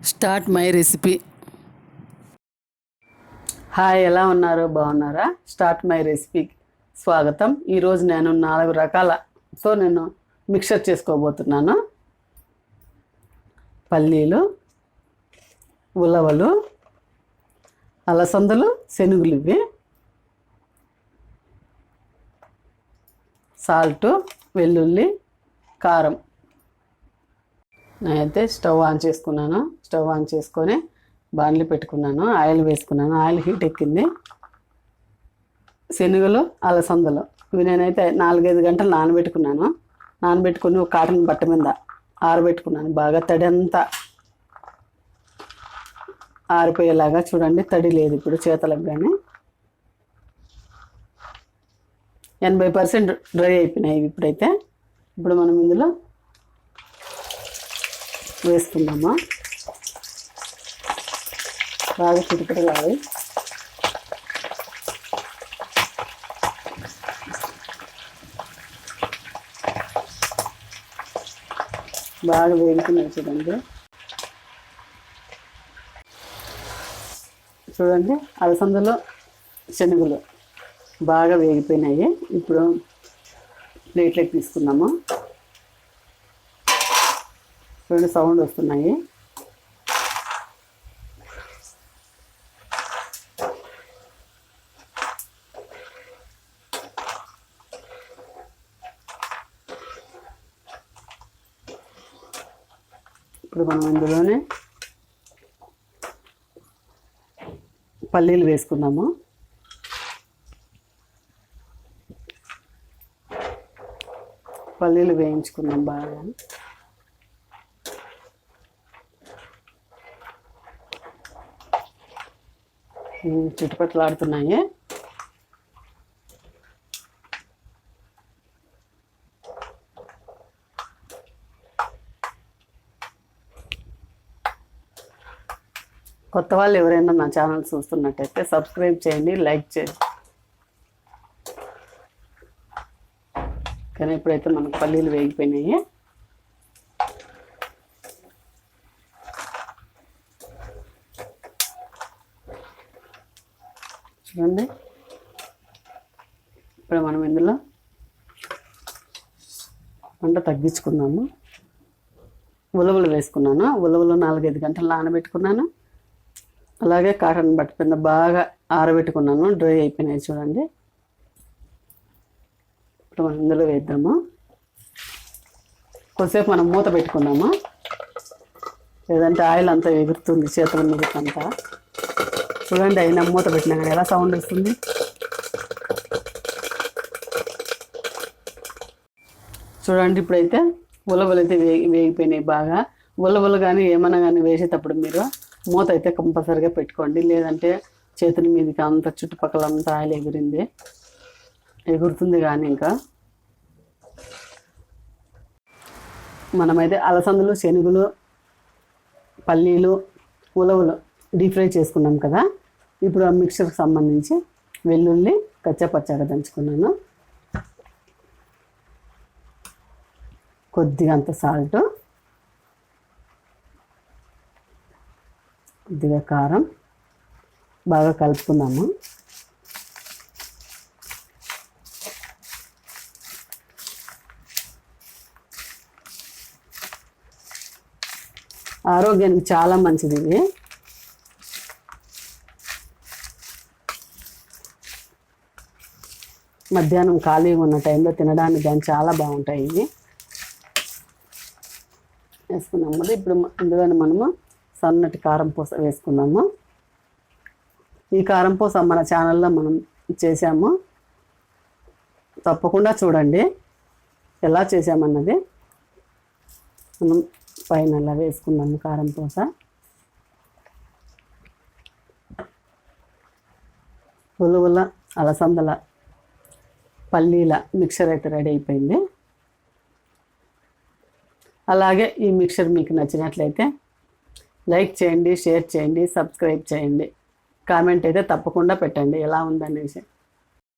Start my recipe. Hi ఎలా ఉన్నారు? బాగున్నారా? స్టార్ట్ మై రెసిపీకి స్వాగతం. ఈరోజు నేను నాలుగు రకాలతో నేను మిక్సర్ చేసుకోబోతున్నాను. పల్లీలు ఉలవలు అలసందలు శనుగులు ఇవి. సాల్టు వెల్లుల్లి కారం. నేనైతే స్టవ్ ఆన్ చేసుకున్నాను. స్టవ్ ఆన్ చేసుకొని బాణలి పెట్టుకున్నాను. ఆయిల్ వేసుకున్నాను. ఆయిల్ హీట్ ఎక్కింది. శనగలు అలసందలు ఇవి నేనైతే నాలుగైదు గంటలు నానబెట్టుకున్నాను. నానబెట్టుకుని ఒక కాటన్ బట్ట మీద ఆరబెట్టుకున్నాను. బాగా తడి అంతా ఆరిపోయేలాగా చూడండి. తడి లేదు ఇప్పుడు చేతలకు కానీ ఎనభై పర్సెంట్ డ్రై అయిపోయినాయి ఇప్పుడైతే. ఇప్పుడు మనం ఇందులో వేస్తున్నామా బాగా చిటికడలాడి బాగా వేగుతున్నాయి చూడండి. చూడండి అలసందలో శనగలు బాగా వేగిపోయినాయి. ఇప్పుడు ప్లేట్లోకి తీసుకున్నాము రెండు సౌండ్ వస్తున్నాయి. ఇప్పుడు మనం ఇందులోనే పల్లీలు వేసుకుందాము. పల్లీలు వేయించుకుందాం బాగా. చుట్టుపక్కలాడుతున్నాయి. కొత్త వాళ్ళు ఎవరైనా నా ఛానల్ చూస్తున్నట్టయితే సబ్స్క్రైబ్ చేయండి లైక్ చేయండి. కానీ ఇప్పుడైతే మనకు పల్లీలు వేగిపోయినాయి. చూడండి. ఇప్పుడు మనం ఇందులో వంట తగ్గించుకున్నాము. ఉలవలు వేసుకున్నాను. ఉలవలు నాలుగైదు గంటలు నానబెట్టుకున్నాను. అలాగే కాటన్ బట్ట కింద బాగా ఆరబెట్టుకున్నాను. డ్రై అయిపోయినాయి చూడండి. ఇప్పుడు మనం ఇందులో వేద్దాము. కొద్దిసేపు మనం మూత పెట్టుకున్నాము లేదంటే ఆయిల్ అంతా ఎగురుతుంది చేతుల మీదకంతా చూడండి అయినా మూత పెట్టినా కానీ ఎలా సౌండ్ వస్తుంది? చూడండి ఇప్పుడైతే ఉలవలు అయితే వేగి వేగిపోయినాయి బాగా. ఉలవలు కానీ ఏమైనా కానీ వేసేటప్పుడు మీరు మూత అయితే కంపల్సరిగా పెట్టుకోండి. లేదంటే చేతుల మీదకి అంత చుట్టుపక్కల అంతా ఆయిల్ ఎగిరింది. ఎగురుతుంది కానీ ఇంకా. మనమైతే అలసందలు శనుగులు పల్లీలు ఉలవలు డీప్ ఫ్రై చేసుకున్నాం కదా. ఇప్పుడు ఆ మిక్చర్కి సంబంధించి వెల్లుల్లి కచ్చపచ్చగా దంచుకున్నాను. కొద్దిగా అంత సాల్ట్ కొద్దిగా కారం. బాగా కలుపుకున్నాము ఆరోగ్యానికి చాలా మంచిది ఇది. మధ్యాహ్నం ఖాళీగా ఉన్న టైంలో తినడానికి కానీ చాలా బాగుంటాయి ఇవి. వేసుకున్నాము కదా ఇప్పుడు ఇందులోనే మనము సన్నటి కారం పూస వేసుకున్నాము ఈ కారం పూస మన ఛానల్లో మనం చేసాము తప్పకుండా చూడండి. ఎలా చేసామన్నది మనం పైన అలా వేసుకున్నాము కారం పూస. ఉలువల అలసందల పల్లీల మిక్చర్ అయితే రెడీ అయిపోయింది. అలాగే ఈ మిక్చర్ మీకు నచ్చినట్లయితే లైక్ చేయండి షేర్ చేయండి సబ్స్క్రైబ్ చేయండి. కామెంట్ అయితే తప్పకుండా పెట్టండి ఎలా ఉందనే విషయం